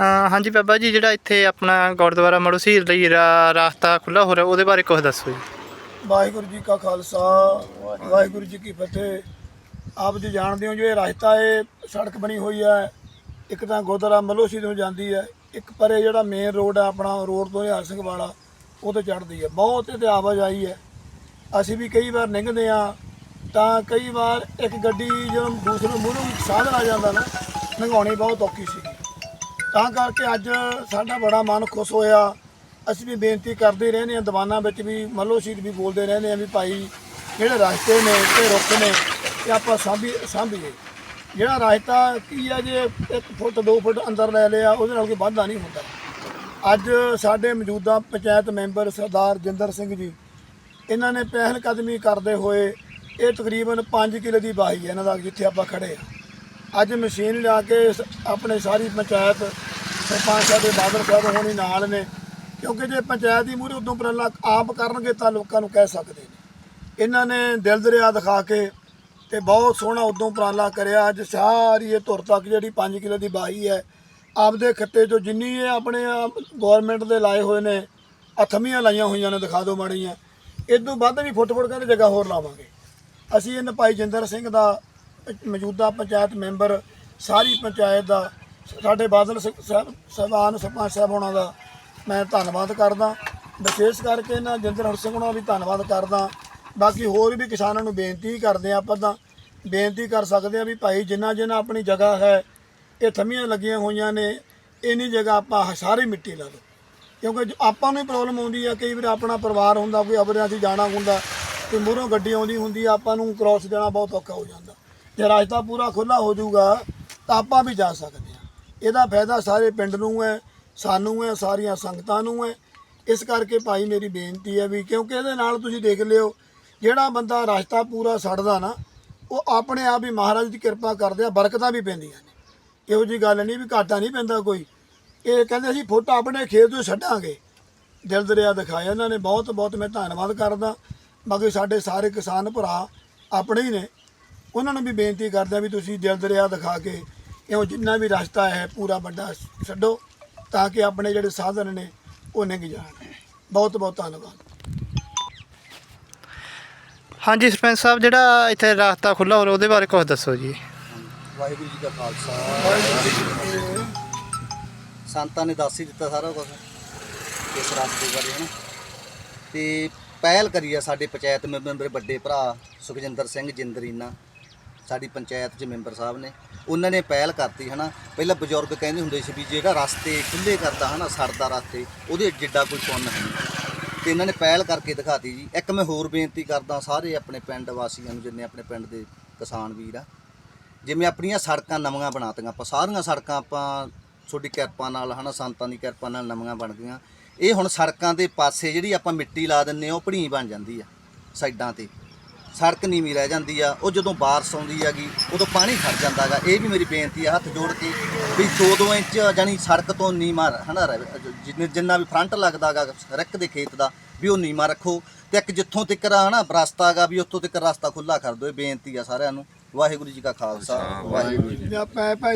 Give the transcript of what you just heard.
ਹਾਂਜੀ ਬਾਬਾ ਜੀ, ਜਿਹੜਾ ਇੱਥੇ ਆਪਣਾ ਗੁਰਦੁਆਰਾ ਮੜੂਸੀਰ ਲਈ ਰਾਸਤਾ ਖੁੱਲਾ ਹੋ ਰਿਹਾ, ਉਹਦੇ ਬਾਰੇ ਕੁਝ ਦੱਸੋ ਜੀ। ਵਾਹਿਗੁਰੂ ਜੀ ਕਾ ਖਾਲਸਾ, ਵਾਹਿਗੁਰੂ ਜੀ ਕੀ ਫਤਿਹ। ਆਪ ਜੀ ਜਾਣਦੇ ਹੋ ਜੋ ਇਹ ਰਸਤਾ ਹੈ ਸੜਕ ਬਣੀ ਹੋਈ ਹੈ। ਇੱਕ ਤਾਂ ਗੁਰਦੁਆਰਾ ਮਲੋਸੀ ਤੋਂ ਜਾਂਦੀ ਹੈ। ਇੱਕ ਪਰੇ ਜਿਹੜਾ ਮੇਨ ਰੋਡ ਹੈ ਆਪਣਾ ਰੋਡ ਤੋਂ ਨਿਹਾਲ ਸਿੰਘ ਵਾਲਾ, ਉਹ ਤੇ ਚੜ੍ਹਦੀ ਹੈ। ਬਹੁਤ ਇਹਦੇ ਆਵਾਜਾਈ ਹੈ। ਅਸੀਂ ਵੀ ਕਈ ਵਾਰ ਲੰਘਦੇ ਆ ਤਾਂ ਕਈ ਵਾਰ ਇੱਕ ਗੱਡੀ ਜਦੋਂ ਦੂਸਰੇ ਮੂਹਰੋਂ ਸਾਧਨ ਆ ਜਾਂਦਾ ਨਾ ਲੰਘਾਉਣੀ ਬਹੁਤ ਔਖੀ ਸੀ ਤਾਂ ਕਰਕੇ ਅੱਜ ਸਾਡਾ ਬੜਾ ਮਨ ਖੁਸ਼ ਹੋਇਆ। ਅਸੀਂ ਵੀ ਬੇਨਤੀ ਕਰਦੇ ਰਹਿੰਦੇ ਹਾਂ ਦੀਵਾਨਾਂ ਵਿੱਚ ਵੀ, ਮੱਲੋ ਸ਼ਹੀਦ ਵੀ ਬੋਲਦੇ ਰਹਿੰਦੇ ਹਾਂ ਵੀ ਭਾਈ ਜਿਹੜੇ ਰਸਤੇ ਨੇ ਤੇ ਰੁੱਖ ਨੇ, ਇਹ ਆਪਾਂ ਸਾਂਭੀ, ਸਾਂਭੀਏ। ਜਿਹੜਾ ਰਸਤਾ ਕੀ ਹੈ ਜੇ 1 ਫੁੱਟ 2 ਫੁੱਟ ਅੰਦਰ ਲੈ ਲਿਆ, ਉਹਦੇ ਨਾਲ ਕੋਈ ਵਾਧਾ ਨਹੀਂ ਹੁੰਦਾ। ਅੱਜ ਸਾਡੇ ਮੌਜੂਦਾ ਪੰਚਾਇਤ ਮੈਂਬਰ ਸਰਦਾਰ ਜਿੰਦਰ ਸਿੰਘ ਜੀ, ਇਹਨਾਂ ਨੇ ਪਹਿਲ ਕਦਮੀ ਕਰਦੇ ਹੋਏ ਇਹ ਤਕਰੀਬਨ 5 ਕਿਲੇ ਦੀ ਬਾਈ ਹੈ ਇਹਨਾਂ ਦਾ, ਜਿੱਥੇ ਆਪਾਂ ਖੜੇ ਆ ਅੱਜ ਮਸ਼ੀਨ ਲਿਆ ਕੇ ਸ- ਆਪਣੇ ਸਾਰੀ ਪੰਚਾਇਤ ਸਰਪੰਚ ਸਾਹਿਬ ਦੇ ਬਾਦਲ ਸਾਹਿਬ ਹੋਣੀ ਨਾਲ ਨੇ, ਕਿਉਂਕਿ ਜੇ ਪੰਚਾਇਤ ਦੀ ਮੂਹਰੇ ਉਦੋਂ ਉਪਰਾਲਾ ਆਪ ਕਰਨਗੇ ਤਾਂ ਲੋਕਾਂ ਨੂੰ ਕਹਿ ਸਕਦੇ ਨੇ। ਇਹਨਾਂ ਨੇ ਦਿਲ ਦਰਿਆ ਦਿਖਾ ਕੇ ਤੇ ਬਹੁਤ ਸੋਹਣਾ ਉਦੋਂ ਉਪਰਾਲਾ ਕਰਿਆ, ਅੱਜ ਸਾਰੀ ਇਹ ਧੁਰ ਤੱਕ ਜਿਹੜੀ 5 ਕਿਲੋ ਦੀ ਬਾਹੀ ਹੈ, ਆਪਦੇ ਖੱਤੇ ਚੋਂ ਜਿੰਨੀ ਇਹ ਆਪਣੇ ਗਵਰਨਮੈਂਟ ਦੇ ਲਾਏ ਹੋਏ ਨੇ ਅਥਮੀਆਂ ਲਾਈਆਂ ਹੋਈਆਂ ਨੇ, ਦਿਖਾ ਦਿਓ ਮਾੜੀਆਂ ਇਦੋਂ ਵੱਧ ਵੀ ਫੁੱਟ ਫੁੱਟ ਕਹਿੰਦੇ ਜਗ੍ਹਾ ਹੋਰ ਲਾਵਾਂਗੇ। ਅਸੀਂ ਇਹਨਾਂ ਭਾਈ ਜਿੰਦਰ ਸਿੰਘ ਦਾ ਮੌਜੂਦਾ ਪੰਚਾਇਤ ਮੈਂਬਰ, ਸਾਰੀ ਪੰਚਾਇਤ ਦਾ ਸਾਡੇ ਬਾਦਲ ਸ- ਸਾਹਿਬ ਸਾਹਿਬਾਨ ਸਰਪੰਚ ਸਾਹਿਬ ਹੋਣਾ ਦਾ ਮੈਂ ਧੰਨਵਾਦ ਕਰਦਾ। ਵਿਸ਼ੇਸ਼ ਕਰਕੇ ਇਹਨਾਂ ਜਿੰਦਰ ਹਰ ਸਿੰਘ ਹੋਣਾ ਦਾ ਵੀ ਧੰਨਵਾਦ ਕਰਦਾ। ਬਾਕੀ ਹੋਰ ਵੀ ਕਿਸਾਨਾਂ ਨੂੰ ਬੇਨਤੀ ਕਰਦੇ ਆ ਆਪਾਂ ਤਾਂ। ਬੇਨਤੀ ਕਰ ਸਕਦੇ ਆ ਵੀ ਭਾਈ ਜਿੰਨਾ ਜਿੰਨਾ ਆਪਣੀ ਜਗ੍ਹਾ ਹੈ, ਇਹ ਥੰਮੀਆਂ ਲੱਗੀਆਂ ਹੋਈਆਂ ਨੇ, ਇੰਨੀ ਜਗ੍ਹਾ ਆਪਾਂ ਸਾਰੀ ਮਿੱਟੀ ਲਾ ਦਿਓ। ਕਿਉਂਕਿ ਆਪਾਂ ਨੂੰ ਪ੍ਰੋਬਲਮ ਆਉਂਦੀ ਆ, ਕਈ ਵਾਰ ਆਪਣਾ ਪਰਿਵਾਰ ਹੁੰਦਾ, ਕੋਈ ਅਬਰਿਆਂ 'ਚ ਜਾਣਾ ਹੁੰਦਾ ਤੇ ਮੂਹਰੋਂ ਗੱਡੀ ਆਉਂਦੀ ਹੁੰਦੀ ਆ, ਆਪਾਂ ਨੂੰ ਕ੍ਰਾਸ ਦੇਣਾ ਬਹੁਤ ਔਖਾ ਹੋ ਜਾਂਦਾ। ਜੇ ਰਸਤਾ ਪੂਰਾ ਖੁੱਲਾ ਹੋ ਜਾਊਗਾ, ਤਾਂ ਆਪਾਂ ਵੀ ਜਾ ਸਕਦੇ ਇਹਦਾ ਫਾਇਦਾ ਸਾਰੇ ਪਿੰਡ ਨੂੰ ਹੈ, ਸਾਨੂੰ ਹੈ, ਸਾਰੀਆਂ ਸੰਗਤਾਂ ਨੂੰ ਹੈ। ਇਸ ਕਰਕੇ ਭਾਈ ਮੇਰੀ ਬੇਨਤੀ ਹੈ ਵੀ ਕਿਉਂਕਿ ਇਹਦੇ ਨਾਲ ਤੁਸੀਂ ਦੇਖ ਲਿਓ, ਜਿਹੜਾ ਬੰਦਾ ਰਸਤਾ ਪੂਰਾ ਛੱਡਦਾ ਨਾ, ਉਹ ਆਪਣੇ ਆਪ ਹੀ ਮਹਾਰਾਜ ਦੀ ਕਿਰਪਾ ਕਰਦੇ ਆ, ਬਰਕਤਾਂ ਵੀ ਪੈਂਦੀਆਂ ਨੇ। ਇਹੋ ਜੀ ਗੱਲ ਨਹੀਂ ਵੀ ਘਾਟਾ ਨਹੀਂ ਪੈਂਦਾ ਕੋਈ। ਇਹ ਕਹਿੰਦੇ ਅਸੀਂ ਫੁੱਟ ਆਪਣੇ ਖੇਤ ਤੋਂ ਛੱਡਾਂਗੇ। ਦਿਲ ਦਰਿਆ ਦਿਖਾਇਆ ਇਹਨਾਂ ਨੇ ਬਹੁਤ ਬਹੁਤ ਮੈਂ ਧੰਨਵਾਦ ਕਰਦਾ। ਬਾਕੀ ਸਾਡੇ ਸਾਰੇ ਕਿਸਾਨ ਭਰਾ ਆਪਣੇ ਹੀ ਨੇ। ਉਹਨਾਂ ਨੂੰ ਵੀ ਬੇਨਤੀ ਕਰਦਾ ਵੀ ਤੁਸੀਂ ਦਿਲ ਦਰਿਆ ਦਿਖਾ ਕੇ ਇਹੋ ਜਿੰਨਾ ਵੀ ਰਸਤਾ ਹੈ ਪੂਰਾ ਵੱਡਾ ਛੱਡੋ ਤਾਂ ਕਿ ਆਪਣੇ ਜਿਹੜੇ ਸਾਧਨ ਨੇ ਉਹ ਨਿੰਗ ਜਾਣ। ਬਹੁਤ ਬਹੁਤ ਧੰਨਵਾਦ। ਹਾਂਜੀ ਸਰਪੰਚ ਸਾਹਿਬ ਜਿਹੜਾ ਇੱਥੇ ਰਾਸਤਾ ਖੁੱਲਾ ਹੋ ਰਿਹਾ ਉਹਦੇ ਬਾਰੇ ਕੁਝ ਦੱਸੋ ਜੀ। ਵਾਹਿਗੁਰੂ ਜੀ ਕਾ ਖਾਲਸਾ ਸੰਤਾਂ ਨੇ ਦੱਸ ਹੀ ਦਿੱਤਾ ਸਾਰਾ ਕੁਝ ਇਸ ਰਸਤੇ ਬਾਰੇ ਹਨਾ। ਤੇ ਪਹਿਲ ਕਰੀ ਆ ਸਾਡੇ ਪੰਚਾਇਤ ਮੈਂਬਰ ਮੇਰੇ ਵੱਡੇ ਭਰਾ ਸੁਖਜਿੰਦਰ ਸਿੰਘ ਜਿੰਦਰੀਨਾ। ਸਾਡੀ ਪੰਚਾਇਤ 'ਚ ਮੈਂਬਰ ਸਾਹਿਬ ਨੇ, ਉਹਨਾਂ ਨੇ ਪਹਿਲ ਕਰਤੀ, ਹਨਾ। ਪਹਿਲਾਂ ਬਜ਼ੁਰਗ ਕਹਿੰਦੇ ਹੁੰਦੇ ਸੀ ਵੀ ਜਿਹੜਾ ਰਸਤੇ ਖੁੱਲੇ ਕਰਦਾ, ਹਨਾ ਸਰਦਾ ਰਸਤੇ, ਉਹਦੇ ਜਿੱਡਾ ਕੋਈ ਪੁੰਨ ਹੈ ਨਹੀਂ। ਤੇ ਇਹਨਾਂ ਨੇ ਪਹਿਲ ਕਰਕੇ ਦਿਖਾਤੀ ਜੀ। ਇੱਕ ਮੈਂ ਹੋਰ ਬੇਨਤੀ ਕਰਦਾ ਸਾਰੇ ਆਪਣੇ ਪਿੰਡ ਵਾਸੀਆਂ ਨੂੰ, ਜਿੰਨੇ ਆਪਣੇ ਪਿੰਡ ਦੇ ਕਿਸਾਨ ਵੀਰ ਆ ਜਿਵੇਂ ਆਪਣੀਆਂ ਸੜਕਾਂ ਨਵੀਆਂ ਬਣਾਤੀਆਂ, ਆਪਾਂ ਸਾਰੀਆਂ ਸੜਕਾਂ ਆਪਾਂ, ਤੁਹਾਡੀ ਕਿਰਪਾ ਨਾਲ, ਹਨਾ, ਸੰਤਾਂ ਦੀ ਕਿਰਪਾ ਨਾਲ ਨਵੀਆਂ ਬਣ ਗਈਆਂ। ਇਹ ਹੁਣ ਸੜਕਾਂ ਦੇ ਪਾਸੇ ਜਿਹੜੀ ਆਪਾਂ ਮਿੱਟੀ ਲਾ ਦਿੰਨੇ ਆ ਉਹ ਭਣੀ ਬਣ ਜਾਂਦੀ ਆ, ਸਾਈਡਾਂ ਤੇ। ਸੜਕ ਨੀਵੀਂ ਰਹਿ ਜਾਂਦੀ ਆ ਉਹ ਜਦੋਂ ਬਾਰਿਸ਼ ਆਉਂਦੀ ਹੈਗੀ ਉਦੋਂ ਪਾਣੀ ਖੜ ਜਾਂਦਾ ਹੈਗਾ ਇਹ ਵੀ ਮੇਰੀ ਬੇਨਤੀ ਆ ਹੱਥ ਜੋੜ ਕੇ ਵੀ 2-2 ਇੰਚ ਜਾਨੀ ਸੜਕ ਤੋਂ ਨੀਵਾਂ ਹਨਾ ਰਹੇ- ਜਿੰਨੇ- ਜਿੰਨਾ ਵੀ ਫਰੰਟ ਲੱਗਦਾ ਹੈਗਾ ਰਿੱਕ ਦੇ ਖੇਤ ਦਾ ਵੀ ਉਹ ਨੀਵਾਂ ਰੱਖੋ ਤੇ ਇੱਕ ਜਿੱਥੋਂ ਤੱਕ ਹਨਾ ਰਸਤਾ ਹੈਗਾ ਵੀ ਉੱਥੋਂ ਤੱਕ ਰਸਤਾ ਖੁੱਲਾ ਕਰ ਦਿਓ ਇਹ ਬੇਨਤੀ ਆ ਸਾਰਿਆਂ ਨੂੰ ਵਾਹਿਗੁਰੂ ਜੀ ਕਾ ਖਾਲਸਾ ਵਾਹਿਗੁਰੂ ਜੀ ਕੀ ਫਤਿਹ। ਜਾਂ ਪੈ ਪੈ